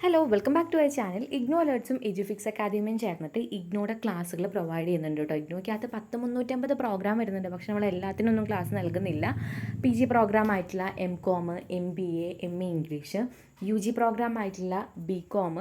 Hello welcome back to our channel IGNOU അലേർട്സും എജുഫിക്സ് അക്കാദമിയും ചേർന്നിട്ട് ഇഗ്നോയുടെ ക്ലാസ്സുകൾ പ്രൊവൈഡ് ചെയ്യുന്നുണ്ട് കേട്ടോ. ഇഗ്നോയ്ക്കകത്ത് പത്ത് മുന്നൂറ്റമ്പത് പ്രോഗ്രാം വരുന്നുണ്ട്. പക്ഷെ നമ്മൾ എല്ലാത്തിനൊന്നും ക്ലാസ് നൽകുന്നില്ല. പി ജി പ്രോഗ്രാം ആയിട്ടുള്ള M Com M B A M A English U G programme ആയിട്ടുള്ള B Com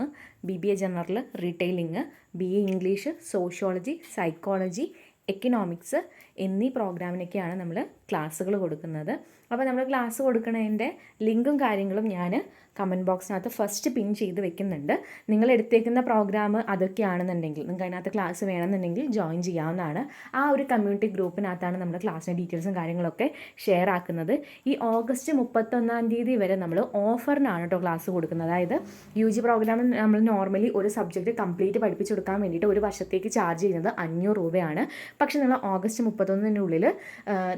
B B A general retailing B A English sociology psychology economics എന്നീ പ്രോഗ്രാമിനൊക്കെയാണ് നമ്മൾ ക്ലാസ്സുകൾ കൊടുക്കുന്നത്. അപ്പോൾ നമ്മൾ ക്ലാസ് കൊടുക്കുന്നതിന്റെ ലിങ്കും കാര്യങ്ങളും ഞാൻ കമന്റ് ബോക്സിനകത്ത് ഫസ്റ്റ് പിൻ ചെയ്ത് വെക്കുന്നുണ്ട്. നിങ്ങൾ എടുത്തേക്കുന്ന പ്രോഗ്രാം അതൊക്കെയാണെന്നുണ്ടെങ്കിൽ നിങ്ങൾക്ക് അതിനകത്ത് ക്ലാസ് വേണമെന്നുണ്ടെങ്കിൽ ജോയിൻ ചെയ്യാവുന്നതാണ്. ആ ഒരു കമ്മ്യൂണിറ്റി ഗ്രൂപ്പിനകത്താണ് നമ്മൾ ക്ലാസ്സിന്റെ ഡീറ്റെയിൽസും കാര്യങ്ങളൊക്കെ ഷെയർ ആക്കുന്നത്. ഈ ഓഗസ്റ്റ് മുപ്പത്തൊന്നാം തീയതി വരെ നമ്മൾ ഓഫറിനാണ് കേട്ടോ ക്ലാസ് കൊടുക്കുന്നത്. അതായത് യു ജി പ്രോഗ്രാമിൽ നമ്മൾ നോർമലി ഒരു സബ്ജക്റ്റ് കംപ്ലീറ്റ് പഠിപ്പിച്ചു കൊടുക്കാൻ വേണ്ടിയിട്ട് ഒരു വർഷത്തേക്ക് ചാർജ് ചെയ്യുന്നത് അഞ്ഞൂറ് രൂപയാണ്. പക്ഷേ നിങ്ങൾ ഓഗസ്റ്റ് മുപ്പത്തൊന്നിനുള്ളിൽ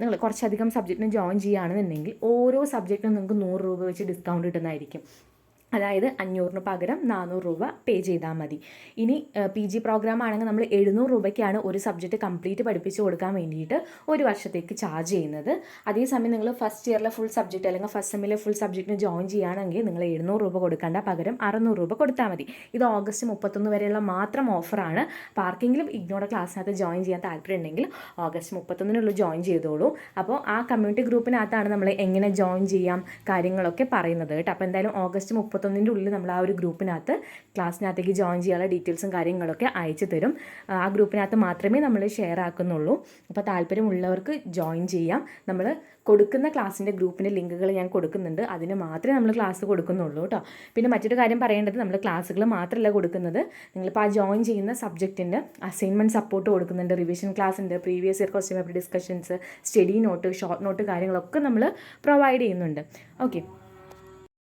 നിങ്ങൾ കുറച്ചധികം സബ്ജക്റ്റിന് ജോയിൻ ചെയ്യുകയാണെന്നുണ്ടെങ്കിൽ ഓരോ സബ്ജക്റ്റിനും നിങ്ങൾക്ക് നൂറ് രൂപ വെച്ച് ഡിസ്കൗണ്ട് കിട്ടുന്നതായിരിക്കും. അതായത് അഞ്ഞൂറിന് പകരം നാനൂറ് രൂപ പേ ചെയ്താൽ മതി. ഇനി പി ജി പ്രോഗ്രാം ആണെങ്കിൽ നമ്മൾ എഴുന്നൂറ് രൂപയ്ക്കാണ് ഒരു സബ്ജക്റ്റ് കംപ്ലീറ്റ് പഠിപ്പിച്ച് കൊടുക്കാൻ വേണ്ടിയിട്ട് ഒരു വർഷത്തേക്ക് ചാർജ് ചെയ്യുന്നത്. അതേസമയം നിങ്ങൾ ഫസ്റ്റ് ഇയറിലെ ഫുൾ സബ്ജക്റ്റ് അല്ലെങ്കിൽ ഫസ്റ്റ് സെമ്മിലെ ഫുൾ സബ്ജക്റ്റിന് ജോയിൻ ചെയ്യുകയാണെങ്കിൽ നിങ്ങൾ എഴുന്നൂറ് രൂപ കൊടുക്കേണ്ട പകരം അറുന്നൂറ് രൂപ കൊടുത്താൽ മതി. ഇത് ഓഗസ്റ്റ് മുപ്പത്തൊന്ന് വരെയുള്ള മാത്രം ഓഫറാണ് പാർക്കെങ്കിലും ഇഗ്നോടെ ക്ലാസ്സിനകത്ത് ജോയിൻ ചെയ്യാൻ താല്പര്യം ഉണ്ടെങ്കിൽ ഓഗസ്റ്റ് മുപ്പത്തൊന്നിനുള്ളിൽ ജോയിൻ ചെയ്തോളൂ. അപ്പോൾ ആ കമ്മ്യൂണിറ്റി ഗ്രൂപ്പിനകത്താണ് നമ്മൾ എങ്ങനെ ജോയിൻ ചെയ്യാം കാര്യങ്ങളൊക്കെ പറയുന്നത് കേട്ടോ. അപ്പോൾ എന്തായാലും ഓഗസ്റ്റ് മുപ്പത്തൊന്നിന്റെ ഉള്ളിൽ നമ്മൾ ആ ഒരു ഗ്രൂപ്പിനകത്ത് ക്ലാസ്സിനകത്തേക്ക് ജോയിൻ ചെയ്യാനുള്ള ഡീറ്റെയിൽസും കാര്യങ്ങളൊക്കെ അയച്ചു തരും. ആ ഗ്രൂപ്പിനകത്ത് മാത്രമേ നമ്മൾ ഷെയർ ആക്കുന്നുള്ളൂ. അപ്പോൾ താല്പര്യമുള്ളവർക്ക് ജോയിൻ ചെയ്യാം. നമ്മൾ കൊടുക്കുന്ന ക്ലാസ്സിന്റെ ഗ്രൂപ്പിന്റെ ലിങ്കുകൾ ഞാൻ കൊടുക്കുന്നുണ്ട്. അതിന് മാത്രമേ നമ്മൾ ക്ലാസ് കൊടുക്കുന്നുള്ളൂ കേട്ടോ. പിന്നെ മറ്റൊരു കാര്യം പറയേണ്ടത് നമ്മൾ ക്ലാസ്സുകൾ മാത്രമല്ല കൊടുക്കുന്നത്. നിങ്ങളിപ്പോൾ ആ ജോയിൻ ചെയ്യുന്ന സബ്ജക്റ്റിന്റെ അസൈൻമെന്റ് സപ്പോർട്ട് കൊടുക്കുന്നുണ്ട്. റിവിഷൻ ക്ലാസ് ഉണ്ട് previous year question paper discussions study note short note കാര്യങ്ങളൊക്കെ നമ്മൾ പ്രൊവൈഡ് ചെയ്യുന്നുണ്ട്. ഓക്കെ.